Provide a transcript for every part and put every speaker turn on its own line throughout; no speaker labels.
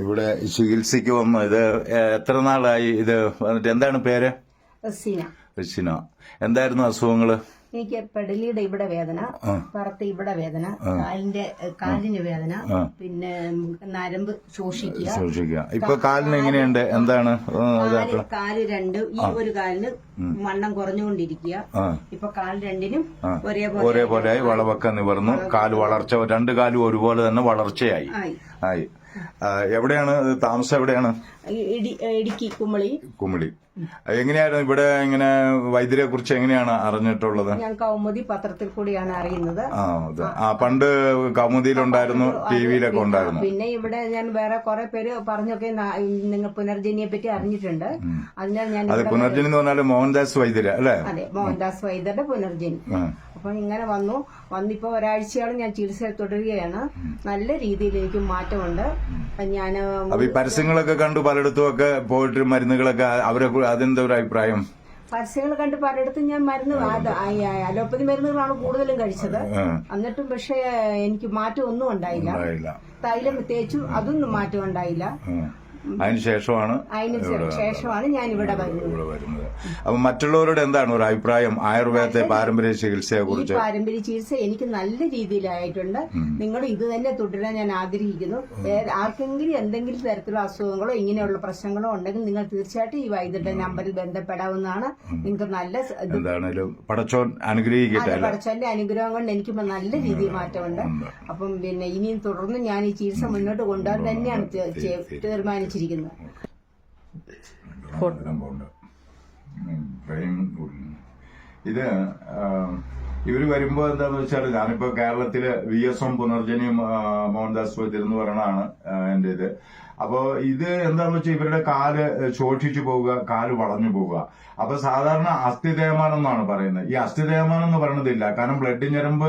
ഇവിടെ ചികിത്സയ്ക്ക് വന്നു. ഇത് എത്ര നാളായി? ഇത് വന്നിട്ട് എന്താണ് പേര്?
റസീന.
എന്തായിരുന്നു അസുഖങ്ങൾ?
എനിക്ക് പെടലിയുടെ ഇവിടെ വേദന. പുറത്ത് ഇവിടെ വേദന കാലിന്റെ കാലിന് വേദന പിന്നെ നരമ്പ് ശോഷിക്കുക.
ശോഷിക്കുക. ഇപ്പൊ കാലിന് എങ്ങനെയുണ്ട്? എന്താണ്
കാൽ രണ്ട് ഈ ഒരു കാലിന് വണ്ണം കുറഞ്ഞുകൊണ്ടിരിക്കുക. ഇപ്പൊ കാൽ രണ്ടിനും. ഒരേപോലെ
ഒരേപോലെ വളവൊക്കെ നിവർന്നു. കാൽ വളർച്ച രണ്ട് കാലും ഒരുപോലെ തന്നെ വളർച്ചയായി.
ആയി.
എവിടെയാണ്? താമസം എവിടെയാണ്?
ഇടുക്കി കുമളി.
കുമിളി. എങ്ങനെയായിരുന്നു? ഇവിടെ ഇങ്ങനെ വൈദ്യരെ കുറിച്ച് എങ്ങനെയാണ് അറിഞ്ഞിട്ടുള്ളത്?
ഞാൻ കൗമുദി പത്രത്തിൽ കൂടിയാണ് അറിയുന്നത്.
ആ അതെ ആ പണ്ട് കൗമുദിയിലുണ്ടായിരുന്നു ടി വിയിലൊക്കെ ഉണ്ടായിരുന്നു.
പിന്നെ ഇവിടെ ഞാൻ വേറെ കുറെ പേര് പറഞ്ഞൊക്കെ ന- നിങ്ങൾ പുനർജനിയെ പറ്റി അറിഞ്ഞിട്ടുണ്ട്. അതിനാൽ ഞാൻ
അത്
ഇവിടെ
പുനർജനി എന്ന് പറഞ്ഞാൽ മോഹൻദാസ് വൈദ്യര് അല്ലേ?
അതെ മോഹൻദാസ് വൈദ്യരുടെ പുനർജനി.
ആ.
അപ്പൊ ഇങ്ങനെ വന്നു. വന്നിപ്പോ ഒരാഴ്ചയോളം ഞാൻ ചികിത്സ തുടരുകയാണ്. നല്ല രീതിയിൽ എനിക്ക് മാറ്റമുണ്ട് ഞാൻ
അപ്പൊ ഈ പരസ്യങ്ങളൊക്കെ കണ്ടു പലയിടത്തും ഒക്കെ പോയിട്ട് മരുന്നുകളൊക്കെ അവരെ അതെന്താ ഒരു അഭിപ്രായം?
പരസ്യങ്ങൾ കണ്ട് പലയിടത്തും ഞാൻ മരുന്ന് അലോപ്പതി മരുന്നുകളാണ് കൂടുതലും കഴിച്ചത്. എന്നിട്ടും പക്ഷേ എനിക്ക് മാറ്റം ഒന്നും ഉണ്ടായില്ല. തൈലം തേച്ചു അതൊന്നും മാറ്റം ഉണ്ടായില്ല.
ആ. അതിന് ശേഷമാണ്
ഞാൻ ഇവിടെ വരുന്നത്.
ഇവിടെ വരുന്നത്. അപ്പൊ മറ്റുള്ളവരോട് എന്താണ് ഒരു അഭിപ്രായം? ആയുർവേദത്തെ പാരമ്പര്യ ചികിത്സയെ കുറിച്ച്.
പാരമ്പര്യ ചികിത്സ എനിക്ക് നല്ല രീതിയിലായിട്ടുണ്ട്. നിങ്ങൾ ഇത് തന്നെ തുടരാൻ ഞാൻ ആഗ്രഹിക്കുന്നു. ആർക്കെങ്കിലും എന്തെങ്കിലും തരത്തിലുള്ള അസുഖങ്ങളോ ഇങ്ങനെയുള്ള പ്രശ്നങ്ങളോ ഉണ്ടെങ്കിൽ നിങ്ങൾ തീർച്ചയായിട്ടും ഈ വൈദ്യുടെ നമ്പറിൽ ബന്ധപ്പെടാവുന്നതാണ്. നിങ്ങൾക്ക് നല്ല
എന്താണേലും പടച്ചോൻ അനുഗ്രഹിക്കട്ടെ
പടച്ചോന്റെ അനുഗ്രഹം കൊണ്ട് എനിക്ക് നല്ല രീതിയിൽ മാറ്റമുണ്ട്. അപ്പം പിന്നെ ഇനിയും തുടർന്ന് ഞാൻ ഈ ചികിത്സ മുന്നോട്ട് കൊണ്ടുപോകാൻ തന്നെയാണ് തി-
ഉള്ളിൽ. ഇത് ഇവർ വരുമ്പോ എന്താന്ന് വെച്ചാൽ ഞാനിപ്പോ കേരളത്തിൽ വി എസ് എം പുനർജനിയും മോഹൻദാസ് വൈദ്യർ എന്ന് പറയണതാണ് എന്റെ ഇത്. അപ്പോ ഇത് എന്താന്ന് വെച്ചാൽ ഇവരുടെ കാൽ ശോഷിച്ചു പോവുക കാൽ വളഞ്ഞു പോവുക. അപ്പൊ സാധാരണ അസ്ഥി തേമാനം എന്നാണ് പറയുന്നത്. ഈ അസ്ഥി തേമാനം എന്ന് പറയുന്നതില്ല കാരണം ബ്ലഡ് ഞരമ്പ്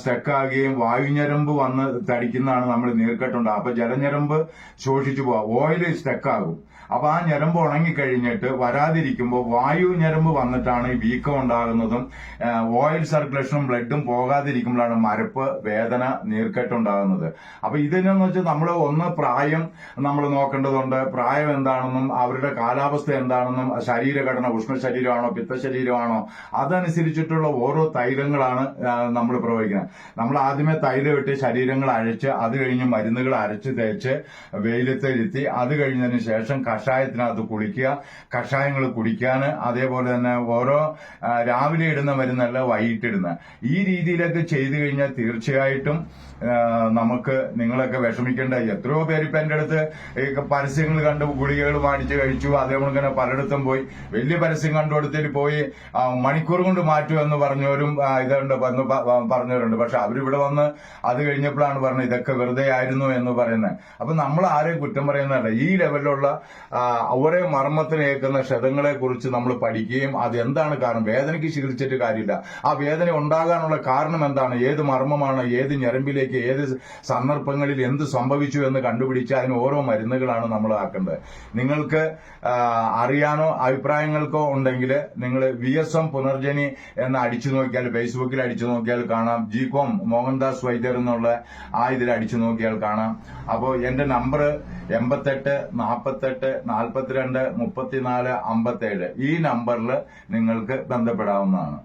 സ്റ്റക്ക് ആകുകയും വായു ഞരമ്പ് വന്ന് തടിക്കുന്നതാണ് നമ്മൾ നീർക്കെട്ടുണ്ട്. അപ്പൊ ജലഞരമ്പ് ശോഷിച്ചു പോവുക ഓയിൽ സ്റ്റക്ക് ആകും അപ്പൊ ആ ഞരമ്പ് ഉണങ്ങിക്കഴിഞ്ഞിട്ട് വരാതിരിക്കുമ്പോൾ വായു ഞരമ്പ് വന്നിട്ടാണ് ഈ വീക്കം ഉണ്ടാകുന്നതും ഓയിൽ സർക്കുലേഷനും ബ്ലഡും പോകാതിരിക്കുമ്പോഴാണ് മരപ്പ് വേദന നീർക്കെട്ടുണ്ടാകുന്നത് അപ്പൊ ഇതിനെന്ന് വെച്ചാൽ നമ്മൾ ഒന്ന് പ്രായം നമ്മൾ നോക്കേണ്ടതുണ്ട്. പ്രായം എന്താണെന്നും അവരുടെ കാലാവസ്ഥ എന്താണെന്നും ശരീരഘടന ഉഷ്ണ ശരീരമാണോ പിത്ത ശരീരമാണോ അതനുസരിച്ചിട്ടുള്ള ഓരോ തൈലങ്ങളാണ് നമ്മൾ പ്രയോഗിക്കുന്നത് നമ്മൾ ആദ്യമേ തൈലം ഇട്ട് ശരീരങ്ങൾ അഴിച്ച് അത് കഴിഞ്ഞ് മരുന്നുകൾ അരച്ച് തേച്ച് വെയിലത്തിരുത്തി അത് കഴിഞ്ഞതിന് ശേഷം കഷായത്തിനകത്ത് കുളിക്കുക. കഷായങ്ങൾ കുടിക്കാൻ അതേപോലെ തന്നെ ഓരോ രാവിലെ ഇടുന്ന മരുന്നല്ല വൈകിട്ടിടുന്ന ഈ രീതിയിലൊക്കെ ചെയ്തു കഴിഞ്ഞാൽ തീർച്ചയായിട്ടും നമുക്ക് നിങ്ങളൊക്കെ വിഷമിക്കേണ്ട. എത്രയോ പേര് ഇപ്പൊ എന്റെ അടുത്ത് പരസ്യങ്ങൾ കണ്ട് ഗുളികകൾ മേടിച്ച് കഴിച്ചു. അതേപോലെ തന്നെ പലയിടത്തും പോയി. വലിയ പരസ്യം കണ്ടുകൊടുത്തിട്ട് പോയി മണിക്കൂർ കൊണ്ട് മാറ്റും എന്ന് പറഞ്ഞവരും ഇതുണ്ട് വന്ന് പറഞ്ഞവരുണ്ട്. പക്ഷെ അവരിവിടെ വന്ന് അത് കഴിഞ്ഞപ്പോഴാണ് പറഞ്ഞത് ഇതൊക്കെ വെറുതെ ആയിരുന്നു എന്ന് പറയുന്നത്. അപ്പൊ നമ്മൾ ആരെയും കുറ്റം പറയുന്നതല്ല. ഈ ലെവലിലുള്ള ഓരോ ഒരേ മർമ്മത്തിന് ഏൽക്കുന്ന ക്ഷതങ്ങളെ കുറിച്ച് നമ്മൾ പഠിക്കുകയും അത് എന്താണ് കാരണം? വേദനയ്ക്ക് ചികിത്സിച്ചിട്ട് കാര്യമില്ല. ആ വേദന ഉണ്ടാകാനുള്ള കാരണം എന്താണ്? ഏത് മർമ്മമാണ്? ഏത് ഞരമ്പിലേക്ക്? ഏത് സന്ദർഭങ്ങളിൽ എന്ത് സംഭവിച്ചു എന്ന് കണ്ടുപിടിച്ച് അതിന് ഓരോ മരുന്നുകളാണ് നമ്മൾ ആക്കേണ്ടത്. നിങ്ങൾക്ക് അറിയാനോ അഭിപ്രായങ്ങൾക്കോ ഉണ്ടെങ്കിൽ നിങ്ങൾ വി എസ് എം പുനർജനി എന്ന് അടിച്ചു നോക്കിയാൽ ഫേസ്ബുക്കിൽ അടിച്ചു നോക്കിയാൽ കാണാം. ജി കോം മോഹൻദാസ് വൈദ്യർ എന്നുള്ള ആ ഇതിൽ അടിച്ചു നോക്കിയാൽ കാണാം. അപ്പോൾ എന്റെ നമ്പർ എൺപത്തെട്ട് നാൽപ്പത്തെട്ട് നാൽപ്പത്തിരണ്ട് മുപ്പത്തിനാല് അമ്പത്തേഴ്. ഈ നമ്പറിൽ നിങ്ങൾക്ക് ബന്ധപ്പെടാവുന്നതാണ്.